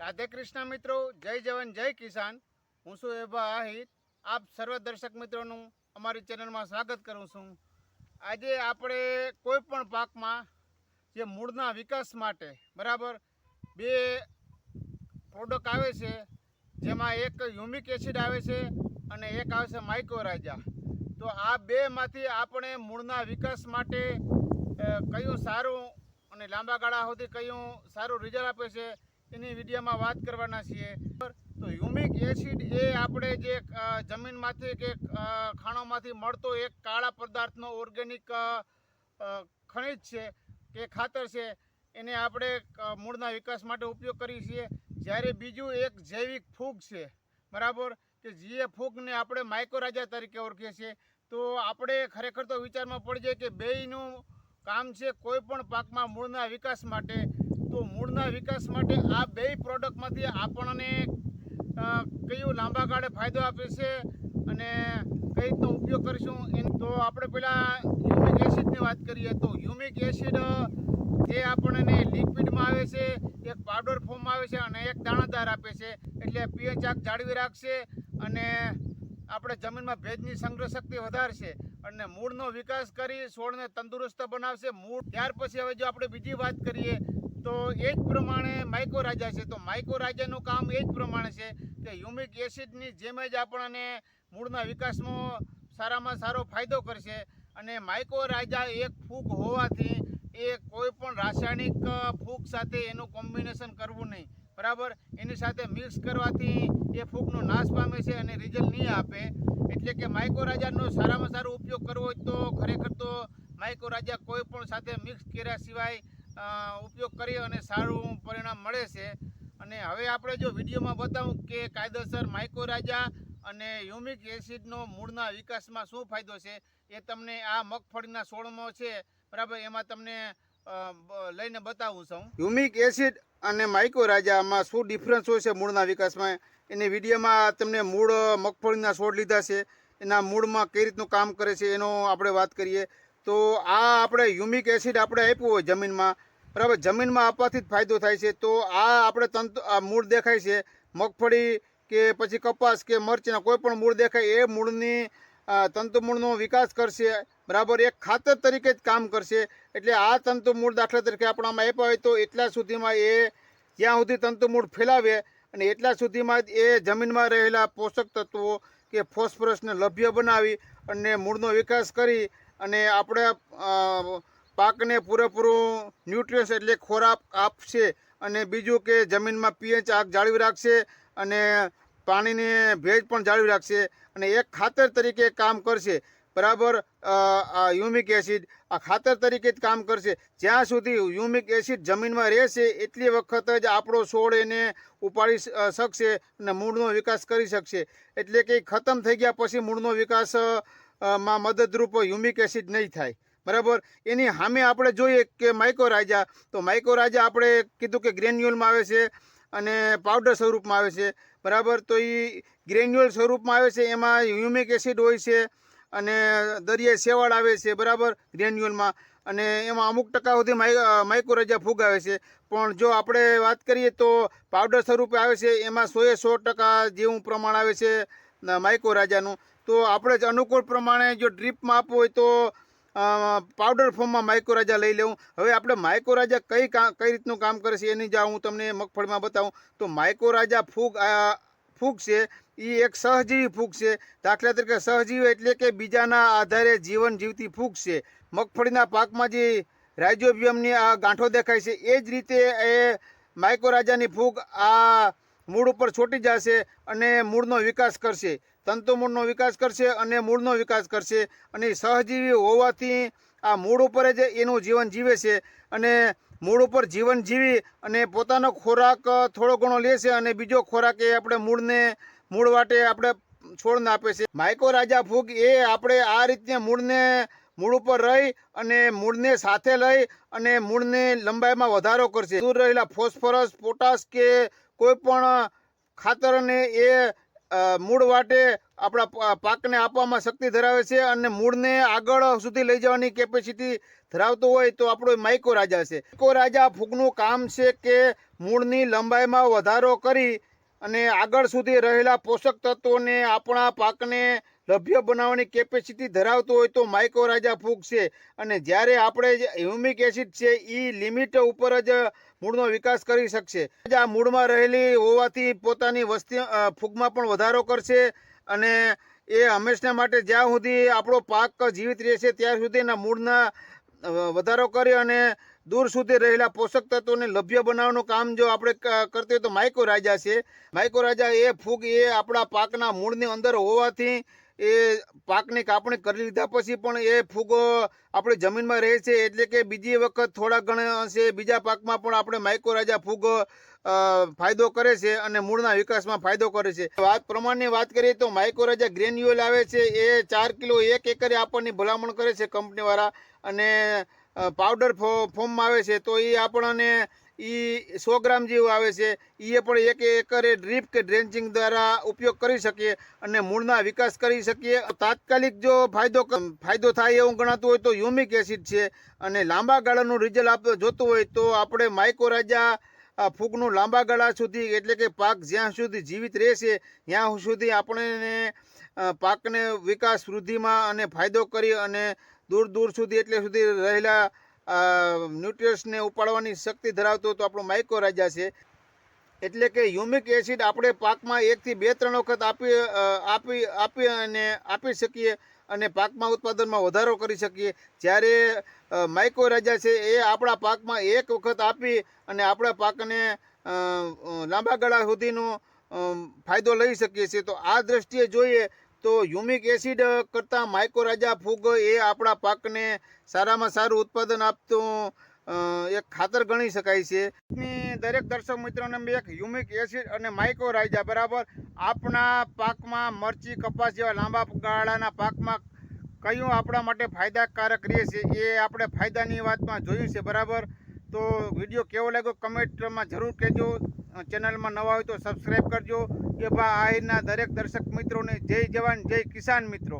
રાધે કૃષ્ણ મિત્રો, જય જવાન, જય કિસાન. હું છું એભા આહિર. આપ સર્વ દર્શક મિત્રોનું અમારી ચેનલમાં સ્વાગત કરું છું. આજે આપણે કોઈ પણ પાકમાં જે મૂળના વિકાસ માટે, બરાબર, બે પ્રોડક્ટ આવે છે, જેમાં એક હ્યુમિક એસિડ આવે છે અને એક આવે છે માઇક્રોરાજા તો આ બેમાંથી આપણે મૂળના વિકાસ માટે કયું સારું અને લાંબા ગાળા સુધી કયું સારું રિઝલ્ટ આપે છે એની વિડીયોમાં વાત કરવાના છીએ. તો હ્યુમિક એસિડ એ આપણે જે જમીનમાંથી કે ખાણોમાંથી મળતો એક કાળા પદાર્થનો ઓર્ગેનિક ખનિજ છે, કે ખાતર છે, એને આપણે મૂળના વિકાસ માટે ઉપયોગ કરીએ છીએ. જ્યારે બીજું એક જૈવિક ફૂગ છે, બરાબર? કે જે ફૂગને આપણે માઇક્રોરાજા તરીકે ઓળખીએ છીએ. તો આપણે ખરેખર તો વિચારમાં પડી જાય કે બેયનું કામ છે કોઈ પણ પાકમાં મૂળના વિકાસ માટે. તો મૂળના વિકાસ માટે આ બે પ્રોડક્ટમાંથી આપણને કયું લાંબા ગાળે ફાયદો આપે છે અને કઈ રીતનો ઉપયોગ કરીશું એની, તો આપણે પહેલાં હ્યુમિક એસિડની વાત કરીએ તો હ્યુમિક એસિડ એ આપણને લિક્વિડમાં આવે છે, એક પાવડર ફોર્મમાં આવે છે અને એક દાણાદાર આપે છે. એટલે પીએચ આંક જાળવી રાખશે અને આપણે જમીનમાં ભેજની સંગ્રહ શક્તિ વધારશે અને મૂળનો વિકાસ કરી છોડને તંદુરસ્ત બનાવશે. મૂળ ત્યાર પછી હવે જો આપણે બીજી વાત કરીએ તો એ જ પ્રમાણે માઇકોરાજા છે. તો માઇકોરાજાનું કામ એ જ પ્રમાણે છે કે હ્યુમિક એસિડની જેમ જ આપણને મૂળના વિકાસમાં સારામાં સારો ફાયદો કરશે અને માઇકોરાજા એક ફૂગ હોવાથી એ કોઈ પણ રાસાયણિક ફૂગ સાથે એનું કોમ્બિનેશન કરવું નહીં. બરાબર? એની સાથે મિક્સ કરવાથી એ ફૂગનો નાશ પામે છે અને રિઝલ્ટ નહીં આપે. એટલે કે માઇકોરાજાનો સારામાં સારો ઉપયોગ કરવો હોય તો ખરેખર તો માઇકોરાજા કોઈ પણ સાથે મિક્સ કર્યા સિવાય ઉપયોગ કરી અને સારું પરિણામ મળે છે. અને હવે આપણે જો વિડીયોમાં બતાવું કે કાયદેસર માઇકોરાજા અને હ્યુમિક એસિડનો મૂળના વિકાસમાં શું ફાયદો છે, એ તમને આ મગફળીના છોડમાં છે. બરાબર, એમાં તમને લઈને બતાવું છું. હ્યુમિક એસિડ અને માઇકોરાજામાં શું ડિફરન્સ હોય છે મૂળના વિકાસમાં? એની વિડીયોમાં તમને મૂળ મગફળીના છોડ લીધા છે. એના મૂળમાં કઈ રીતનું કામ કરે છે એનો આપણે વાત કરીએ. તો આ આપણે હ્યુમિક એસિડ આપણે આપ્યું હોય જમીનમાં બરાબર, જમીનમાં આપવાથી જ ફાયદો થાય છે. તો આ આપણે તંતુ, આ મૂળ દેખાય છે. મગફળી કે પછી કપાસ કે મરચીના કોઈ પણ મૂળ દેખાય, એ મૂળની તંતુમૂળનો તંતુ મૂળનો વિકાસ કરશે. બરાબર, એક ખાતર તરીકે જ કામ કરશે. એટલે આ તંતુ મૂળ દાખલા તરીકે આપણામાં આપ્યા હોય તો એટલા સુધીમાં એ જ્યાં સુધી તંતુ મૂળ ફેલાવે અને એટલા સુધીમાં જ એ જમીનમાં રહેલા પોષક તત્વો કે ફોસ્ફરસને લભ્ય બનાવી અને મૂળનો વિકાસ કરી અને આપણે પાકને પૂરેપૂરું ન્યુટ્રિયન્સ એટલે ખોરાક આપશે અને બીજું કે જમીનમાં પીએચ આગ જાળવી રાખશે અને પાણીની ભેજ પણ જાળવી રાખશે અને એક ખાતર તરીકે કામ કરશે. બરાબર? યુમિક એસિડ આ ખાતર તરીકે જ કામ કરશે. જ્યાં સુધી યુમિક એસિડ જમીનમાં રહેશે એટલી વખત જ આપણો છોડ એને ઉપાડી શકશે અને મૂળનો વિકાસ કરી શકશે. એટલે કે ખતમ થઈ ગયા પછી મૂળનો વિકાસમાં મદદરૂપ યુમિક એસિડ નહીં થાય. બરાબર? એની સામે આપણે જોઈએ કે માઇકોરાજા તો માઇકોરાજા આપણે કીધું કે ગ્રેન્યુઅલમાં આવે છે અને પાવડર સ્વરૂપમાં આવે છે. બરાબર? તો એ ગ્રેન્યુઅલ સ્વરૂપમાં આવે છે, એમાં હ્યુમિક એસિડ હોય છે અને દરિયાઈ શેવાળ આવે છે, બરાબર? ગ્રેન્યુઅલમાં અને એમાં અમુક ટકા સુધી માઈ માઇક્રોરાજા ફૂગ આવે છે. પણ જો આપણે વાત કરીએ તો પાવડર સ્વરૂપે આવે છે, એમાં સોએ સો ટકા જેવું પ્રમાણ આવે છે માઇકોરાજાનું તો આપણે જ અનુકૂળ પ્રમાણે જો ડ્રીપમાં આપવું હોય તો પાવડર ફોર્મમાં માઇક્રોરાજા લઈ લેવું. હવે આપણે માઇક્રોરાજા કઈ કઈ રીતનું કામ કરે છે એની જા હું તમને મગફળીમાં બતાવું. તો માઇક્રોરાજા ફૂગ ફૂગ છે એ એક સહજીવી ફૂગ છે. દાખલા તરીકે સહજીવી એટલે કે બીજાના આધારે જીવન જીવતી ફૂગ છે. મગફળીના પાકમાં જે રાઇઝોબિયમની આ ગાંઠો દેખાય છે, એ જ રીતે એ માઇક્રોરાજાની ફૂગ આ મૂળ ઉપર છોટી જશે અને મૂળનો વિકાસ કરશે. તંતુ મૂળનો વિકાસ કરશે અને મૂળનો વિકાસ કરશે. અને સહજીવી હોવાથી આ મૂળ ઉપર જ એનું જીવન જીવે છે. અને મૂળ ઉપર જીવન જીવી અને પોતાનો ખોરાક થોડો ઘણો લેશે અને બીજો ખોરાક એ આપણે મૂળને, મૂળ વાટે આપણે છોડને આપે છે. માઇકો રાજા ફૂગ એ આપણે આ રીતે મૂળને, મૂળ ઉપર રહી અને મૂળને સાથે લઈ અને મૂળને લંબાઈમાં વધારો કરશે. દૂર રહેલા ફોસ્ફરસ, પોટાશ કે કોઈ પણ ખાતરને એ મૂળ વાટે આપણા પાકને આપવામાં શક્તિ ધરાવે છે અને મૂળને આગળ સુધી લઈ જવાની કેપેસિટી ધરાવતો હોય તો આપણો માઇકો રાજા છે. માઇકો રાજા ફૂગનું કામ છે કે મૂળની લંબાઈમાં વધારો કરી અને આગળ સુધી રહેલા પોષક તત્વોને આપણા પાકને લભ્ય બનાવવાની કેપેસિટી ધરાવતો હોય તો માઇકોરાજા ફૂગ છે. અને જ્યારે આપણે હ્યુમિક એસિડ છે એ લિમિટ ઉપર જ મૂળનો વિકાસ કરી શકશે. આ મૂળમાં રહેલી હોવાથી પોતાની વસ્તી ફૂગમાં પણ વધારો કરશે અને એ હંમેશા માટે જ્યાં સુધી આપણો પાક જીવિત રહેશે, ત્યાં સુધી એના મૂળના વધારો કરી અને દૂર સુધી રહેલા પોષક તત્વોને લભ્ય બનાવવાનું કામ જો આપણે કરતી હોય તો માઇકો રાજા છે. માઇકો રાજા એ ફૂગ એ આપણા પાકના મૂળની અંદર હોવાથી એ પાકની કાપણી કરી લીધા પછી પણ એ ફૂગો આપણી જમીનમાં રહે છે એટલે કે બીજી વખત થોડા ઘણા અંશે બીજા પાકમાં પણ આપણે માઇકો રાજા ફૂગ ફાયદો કરે છે અને મૂળના વિકાસમાં ફાયદો કરે છે. વાત પ્રમાણની વાત કરીએ તો માઇકો રાજા ગ્રેન્યુઅલ આવે છે, એ ચાર કિલો એક એકરે આપણને ભલામણ કરે છે કંપનીવાળા અને પાવડર ફોર્મમાં આવે છે, તો એ આપણને એ સો ગ્રામ જેવું આવે છે. એ પણ એક એકરે ડ્રીપ કે ડ્રેન્ચિંગ દ્વારા ઉપયોગ કરી શકીએ અને મૂળના વિકાસ કરી શકીએ. તાત્કાલિક જો ફાયદો ફાયદો થાય એવું ગણાતું હોય તો યુમિક એસિડ છે અને લાંબા ગાળાનું રિઝલ્ટ આપ જોતું હોય તો આપણે માઇકો રાજા આ ફૂગનું લાંબા ગાળા સુધી એટલે કે પાક જ્યાં સુધી જીવિત રહેશે ત્યાં સુધી આપણે પાકને વિકાસ વૃદ્ધિમાં અને ફાયદો કરી અને દૂર દૂર સુધી એટલે સુધી રહેલા ન્યુટ્રિયન્સને ઉપાડવાની શક્તિ ધરાવતો તો આપણું માઇકો રાજા છે. એટલે કે યુમિક એસિડ આપણે પાકમાં એકથી બે ત્રણ વખત આપી આપી આપી અને આપી શકીએ અને પાકમાં ઉત્પાદનમાં વધારો કરી શકીએ. જ્યારે અ, માઇકો રાજા છે એ આપણા પાકમાં એક વખત આપી અને આપણા પાકને લાંબા ગાળા સુધીનો ફાયદો લઈ શકીએ છીએ. તો આ દ્રષ્ટિએ જોઈએ તો યુમિક એસિડ કરતાં માઇકો રાજા ફૂગ એ આપણા પાકને સારામાં સારું ઉત્પાદન આપતું એક ખાતર ગણી શકાય છે. દરેક દર્શક મિત્રોને એક યુમિક એસિડ અને માઇકો રાજા બરાબર આપણા પાકમાં મરચી, કપાસ જેવા લાંબા ગાળાના પાકમાં કયું આપણા માટે ફાયદાકારક રહે છે એ આપણે ફાયદાની વાતમાં જોયું છે બરાબર. તો વીડિયો કેવો લાગ્યો કમેન્ટમાં જરૂર કહેજો. ચેનલમાં નવા હોય તો સબસ્ક્રાઈબ કરજો. કે ભા આહિરના દરેક દર્શક મિત્રોને જય જવાન, જય કિસાન મિત્રો.